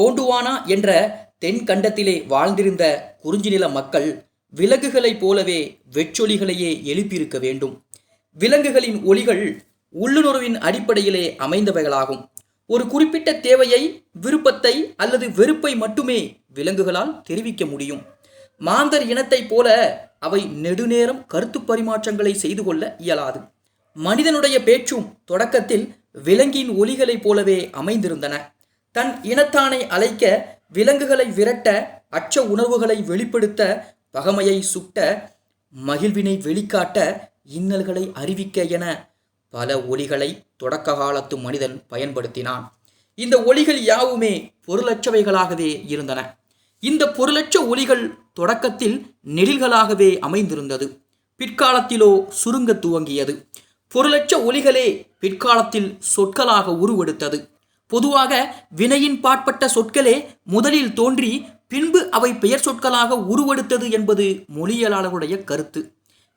கோண்டுவானா என்ற தென் கண்டத்திலே வாழ்ந்திருந்த குறிஞ்சி நில மக்கள் விலங்குகளைப் போலவே வெற்றொலிகளையே எழுப்பியிருக்க வேண்டும். விலங்குகளின் ஒலிகள் உள்ளுணர்வின் அடிப்படையிலே அமைந்தவைகளாகும். ஒரு குறிப்பிட்ட தேவையை விருப்பத்தை அல்லது வெறுப்பை மட்டுமே விலங்குகளால் தெரிவிக்க முடியும். மாந்தர் இனத்தைப் போல அவை நெடுநேரம் கருத்து பரிமாற்றங்களை செய்து கொள்ள இயலாது. மனிதனுடைய பேச்சும் தொடக்கத்தில் விலங்கின் ஒலிகளைப் போலவே அமைந்திருந்தன. தன் இனத்தானை அழைக்க விலங்குகளை விரட்ட அச்ச உணர்வுகளை வெளிப்படுத்த பகமையை சுட்ட மகிழ்வினை வெளிக்காட்ட இன்னல்களை அறிவிக்க என பல ஒலிகளை தொடக்க காலத்து மனிதன் பயன்படுத்தினான். இந்த ஒளிகள் யாவுமே பொருளற்றவைகளாகவே இருந்தன. இந்த பொருளற்ற ஒளிகள் தொடக்கத்தில் நெடில்களாகவே அமைந்திருந்தது. பிற்காலத்திலோ சுருங்க துவங்கியது. பொருளற்ற ஒளிகளே பிற்காலத்தில் சொற்களாக உருவெடுத்தது. பொதுவாக வினையின் பாட்பட்ட சொற்களே முதலில் தோன்றி பின்பு அவை பெயர் சொற்களாக உருவெடுத்தது என்பது மொழியியலாளர்களுடைய கருத்து.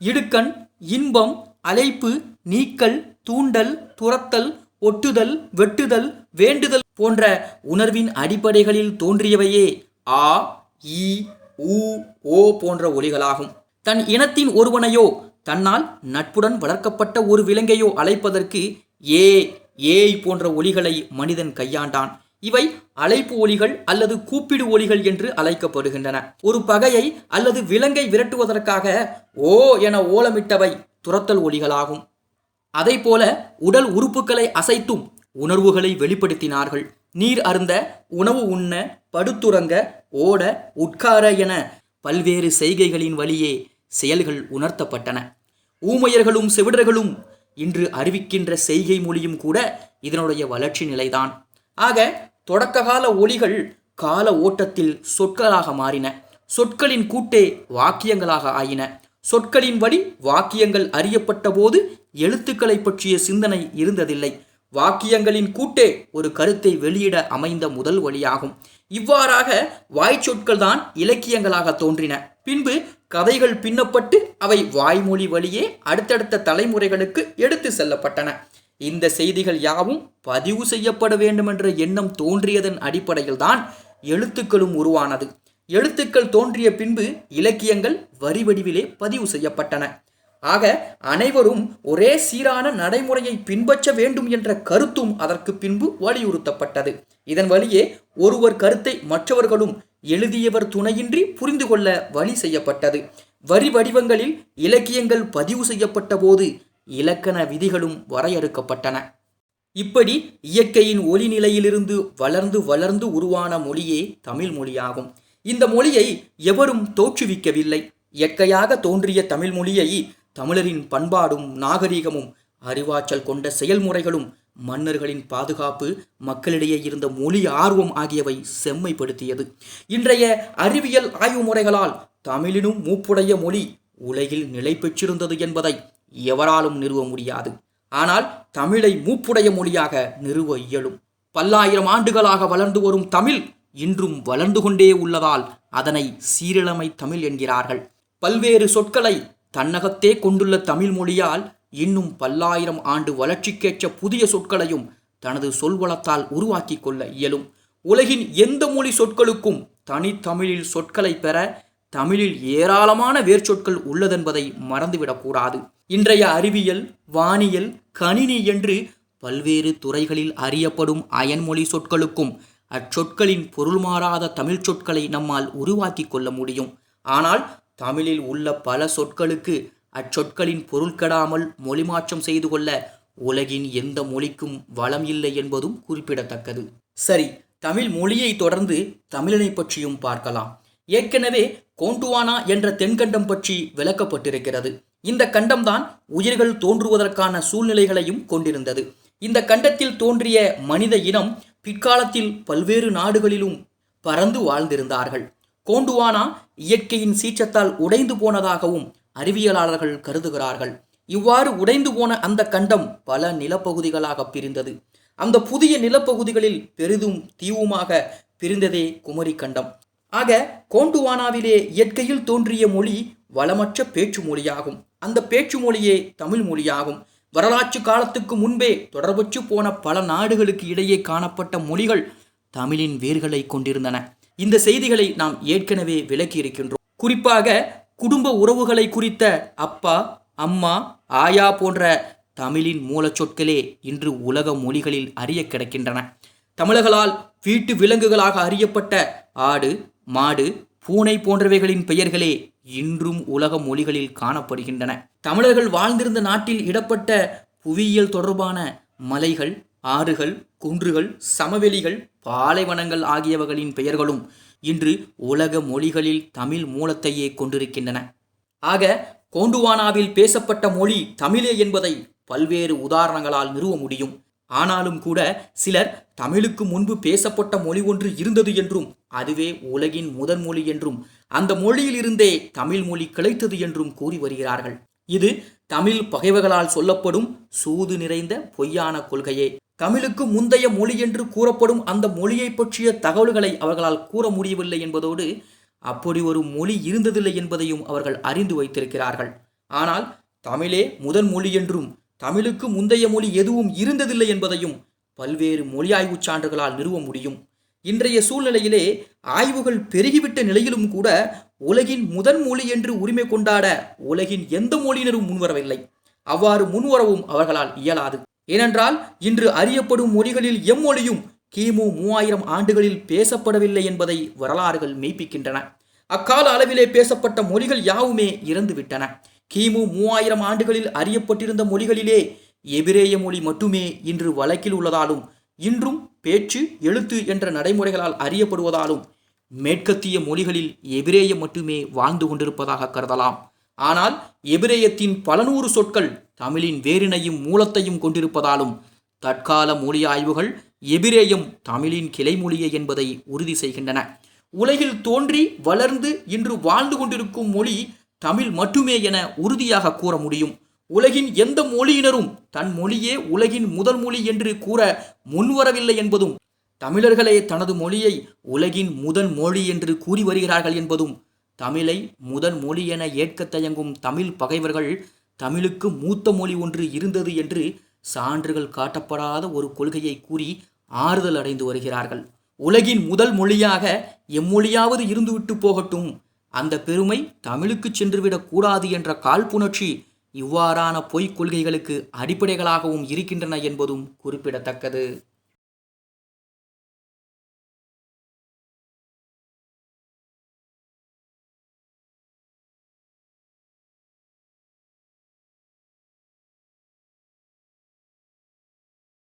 இடுக்கண் இன்பம் அழைப்பு நீக்கல் தூண்டல் துரத்தல் ஒட்டுதல் வெட்டுதல் வேண்டுதல் போன்ற உணர்வின் அடிப்படைகளில் தோன்றியவையே ஆ இ ஊ ஓ போன்ற ஒலிகளாகும். தன் இனத்தின் ஒருவனையோ தன்னால் நட்புடன் வளர்க்கப்பட்ட ஒரு விலங்கையோ அழைப்பதற்கு ஏ ஏய் போன்ற ஒலிகளை மனிதன் கையாண்டான். இவை அழைப்பு ஒலிகள் அல்லது கூப்பிடு ஒலிகள் என்று அழைக்கப்படுகின்றன. ஒரு பகையை அல்லது விலங்கை விரட்டுவதற்காக ஓ என ஓலமிட்டவை துரத்தல் ஒலிகளாகும். அதைப்போல உடல் உறுப்புகளை அசைத்தும் உணர்வுகளை வெளிப்படுத்தினார்கள். நீர் அருந்த உணவு உண்ண படுத்துறங்க ஓட உட்கார என பல்வேறு செய்கைகளின் வழியே செயல்கள் உணர்த்தப்பட்டன. ஊமையர்களும் செவிடர்களும் இன்று அறிவிக்கின்ற செய்கை மொழியும் கூட இதனுடைய வளர்ச்சி நிலைதான். ஆக தொடக்ககால ஒலிகள் கால ஓட்டத்தில் சொற்களாக மாறின. சொற்களின் கூட்டே வாக்கியங்களாக ஆயின. சொற்களின் வழி வாக்கியங்கள் அறியப்பட்ட போது எழுத்துக்களை பற்றிய சிந்தனை இருந்ததில்லை. வாக்கியங்களின் கூட்டே ஒரு கருத்தை வெளியிட அமைந்த முதல் வழியாகும். இவ்வாறாக வாய்ச்சொற்கள் தான் இலக்கியங்களாக தோன்றின. பின்பு கதைகள் பின்னப்பட்டு அவை வாய்மொழி வழியே அடுத்தடுத்த தலைமுறைகளுக்கு எடுத்து செல்லப்பட்டன. இந்த செய்திகள் யாவும் பதிவு செய்யப்பட வேண்டுமென்ற எண்ணம் தோன்றியதன் அடிப்படையில் தான் எழுத்துக்களும் உருவானது. எழுத்துக்கள் தோன்றிய பின்பு இலக்கியங்கள் வரி வடிவிலே பதிவு செய்யப்பட்டன. ஆக அனைவரும் ஒரே சீரான நடைமுறையை பின்பற்ற வேண்டும் என்ற கருத்தும் அதற்கு பின்பு வலியுறுத்தப்பட்டது. இதன் வழியே ஒருவர் கருத்தை மற்றவர்களும் எழுதியவர் துணையின்றி புரிந்து கொள்ள வழி செய்யப்பட்டது. வரி வடிவங்களில் இலக்கியங்கள் பதிவு செய்யப்பட்ட போது இலக்கண விதிகளும் வரையறுக்கப்பட்டன. இப்படி இயற்கையின் ஒளி நிலையிலிருந்து வளர்ந்து வளர்ந்து உருவான மொழியே தமிழ் மொழியாகும். இந்த மொழியை எவரும் தோற்றுவிக்கவில்லை. இயற்கையாக தோன்றிய தமிழ் மொழியை தமிழரின் பண்பாடும் நாகரிகமும் அறிவாற்றல் கொண்ட செயல்முறைகளும் மன்னர்களின் பாதுகாப்பு மக்களிடையே இருந்த மொழி ஆர்வம் ஆகியவை செம்மைப்படுத்தியது. இன்றைய அறிவியல் ஆய்வு முறைகளால் தமிழினும் மூப்புடைய மொழி உலகில் நிலை பெற்றிருந்தது என்பதை எவராலும் நிறுவ முடியாது. ஆனால் தமிழை மூப்புடைய மொழியாக நிறுவ இயலும். பல்லாயிரம் ஆண்டுகளாக வளர்ந்து வரும் தமிழ் இன்றும் வளர்ந்து கொண்டே உள்ளதால் அதனை சீரிழமை தமிழ் என்கிறார்கள். பல்வேறு சொற்களை தன்னகத்தே கொண்டுள்ள தமிழ் மொழியால் இன்னும் பல்லாயிரம் ஆண்டு வளர்ச்சிக்கேற்ற புதிய சொற்களையும் தனது சொல்வளத்தால் உருவாக்கி கொள்ள இயலும். உலகின் எந்த மொழி சொற்களுக்கும் தனித்தமிழில் சொற்களை பெற தமிழில் ஏராளமான வேர்ச்சொற்கள் உள்ளதென்பதை மறந்துவிடக்கூடாது இன்றைய அறிவியல் வானியல் கணினி என்று பல்வேறு துறைகளில் அறியப்படும் அயன்மொழி சொற்களுக்கும் அச்சொற்களின் பொருள் மாறாத தமிழ் சொற்களை நம்மால் உருவாக்கி கொள்ள முடியும். ஆனால் தமிழில் உள்ள பல சொற்களுக்கு அச்சொற்களின் பொருள் கெடாமல் மொழிமாற்றம் செய்து கொள்ள உலகின் எந்த மொழிக்கும் வளம் இல்லை என்பதும் குறிப்பிடத்தக்கது. சரி தமிழ் மொழியை தொடர்ந்து தமிழனை பற்றியும் பார்க்கலாம். ஏற்கனவே கோண்டுவானா என்ற தென்கண்டம் பற்றி விளக்கப்பட்டிருக்கிறது. இந்த கண்டம்தான் உயிர்கள் தோன்றுவதற்கான சூழ்நிலைகளையும் கொண்டிருந்தது. இந்த கண்டத்தில் தோன்றிய மனித இனம் பிற்காலத்தில் பல்வேறு நாடுகளிலும் பறந்து வாழ்ந்திருந்தார்கள். கோண்டுவானா இயற்கையின் சீற்றத்தால் உடைந்து போனதாகவும் அறிவியலாளர்கள் கருதுகிறார்கள். இவ்வாறு உடைந்து போன அந்த கண்டம் பல நிலப்பகுதிகளாக பிரிந்தது. அந்த புதிய நிலப்பகுதிகளில் பெரிதும் தீவுமாக பிரிந்ததே குமரி கண்டம். ஆக கோண்டுவானாவிலே இயற்கையில் தோன்றிய மொழி வளமற்ற பேச்சு மொழியாகும். அந்த பேச்சு மொழியே தமிழ் மொழியாகும். வரலாற்று காலத்துக்கு முன்பே தொடர்பற்று போன பல நாடுகளுக்கு இடையே காணப்பட்ட மொழிகள் தமிழின் வேர்களை கொண்டிருந்தன. இந்த செய்திகளை நாம் ஏற்கனவே விளக்கி இருக்கின்றோம் குறிப்பாக குடும்ப உறவுகளை குறித்த அப்பா அம்மா ஆயா போன்ற தமிழின் மூலச்சொற்களே இன்று உலக மொழிகளில் அறிய கிடக்கின்றன. தமிழர்களால் வீட்டு விலங்குகளாக அறியப்பட்ட ஆடு மாடு பூனை போன்றவைகளின் பெயர்களே இன்றும் உலக மொழிகளில் காணப்படுகின்றன. தமிழர்கள் வாழ்ந்திருந்த நாட்டில் இடப்பட்ட புவியியல் தொடர்பான மலைகள் ஆறுகள் குன்றுகள் சமவெளிகள் பாலைவனங்கள் ஆகியவைகளின் பெயர்களும் இன்று உலக மொழிகளில் தமிழ் மூலத்தையே கொண்டிருக்கின்றன. ஆக கோண்டுவானாவில் பேசப்பட்ட மொழி தமிழே என்பதை பல்வேறு உதாரணங்களால் நிறுவ முடியும். ஆனாலும் கூட சிலர் தமிழுக்கு முன்பு பேசப்பட்ட மொழி ஒன்று இருந்தது என்றும் அதுவே உலகின் முதன் மொழி என்றும் அந்த மொழியில் இருந்தே தமிழ் மொழி கிளைத்தது என்றும் கூறி வருகிறார்கள். இது தமிழ் பகைவர்களால் சொல்லப்படும் சூது நிறைந்த பொய்யான கொள்கையே. தமிழுக்கு முந்தைய மொழி என்று கூறப்படும் அந்த மொழியை பற்றிய தகவல்களை அவர்களால் கூற முடியவில்லை என்பதோடு அப்படி ஒரு மொழி இருந்ததில்லை என்பதையும் அவர்கள் அறிந்து வைத்திருக்கிறார்கள். ஆனால் தமிழே முதன் மொழி என்றும் தமிழுக்கு முந்தைய மொழி எதுவும் இருந்ததில்லை என்பதையும் பல்வேறு மொழி ஆய்வுச் சான்றுகளால் நிறுவ முடியும். இன்றைய சூழ்நிலையிலே ஆய்வுகள் பெருகிவிட்ட நிலையிலும் கூட உலகின் முதன் மொழி என்று உரிமை கொண்டாட உலகின் எந்த மொழியினரும் முன்வரவில்லை. அவ்வாறு முன்வரவும் அவர்களால் இயலாது. ஏனென்றால் இன்று அறியப்படும் மொழிகளில் எம்மொழியும் கிமு மூவாயிரம் ஆண்டுகளில் பேசப்படவில்லை என்பதை வரலாறுகள் மெய்ப்பிக்கின்றன. அக்கால அளவிலே பேசப்பட்ட மொழிகள் யாவுமே இறந்துவிட்டன. கிமு மூவாயிரம் ஆண்டுகளில் அறியப்பட்டிருந்த மொழிகளிலே எபிரேய மொழி மட்டுமே இன்று வழக்கில் உள்ளதாலும் இன்றும் பேச்சு எழுத்து என்ற நடைமுறைகளால் அறியப்படுவதாலும் மேற்கத்திய மொழிகளில் எபிரேயம் மட்டுமே வாழ்ந்து கொண்டிருப்பதாக கருதலாம். ஆனால் எபிரேயத்தின் பல நூறு சொற்கள் தமிழின் வேரினையும் மூலத்தையும் கொண்டிருப்பதாலும் தற்கால மொழி ஆய்வுகள் எபிரேயம் தமிழின் கிளைமொழியே என்பதை உறுதி செய்கின்றன. உலகில் தோன்றி வளர்ந்து இன்று வாழ்ந்து கொண்டிருக்கும் மொழி தமிழ் மட்டுமே என உறுதியாக கூற முடியும். உலகின் எந்த மொழியினரும் தன் மொழியே உலகின் முதல் மொழி என்று கூற முன்வரவில்லை என்பதும் தமிழர்களே தனது மொழியை உலகின் முதன் மொழி என்று கூறி வருகிறார்கள் என்பதும் தமிழை முதன் மொழி என ஏற்கத் தயங்கும் தமிழ் பகைவர்கள் தமிழுக்கு மூத்த மொழி ஒன்று இருந்தது என்று சான்றுகள் காட்டப்படாத ஒரு கொள்கையை கூறி ஆறுதல் அடைந்து வருகிறார்கள். உலகின் முதல் மொழியாக எம்மொழியாவது இருந்துவிட்டு போகட்டும். அந்த பெருமை தமிழுக்கு சென்றுவிடக் கூடாது என்ற காழ்ப்புணர்ச்சி இவ்வாறான பொய்க் கொள்கைகளுக்கு அடிப்படைகளாகவும் இருக்கின்றன என்பதும் குறிப்பிடத்தக்கது.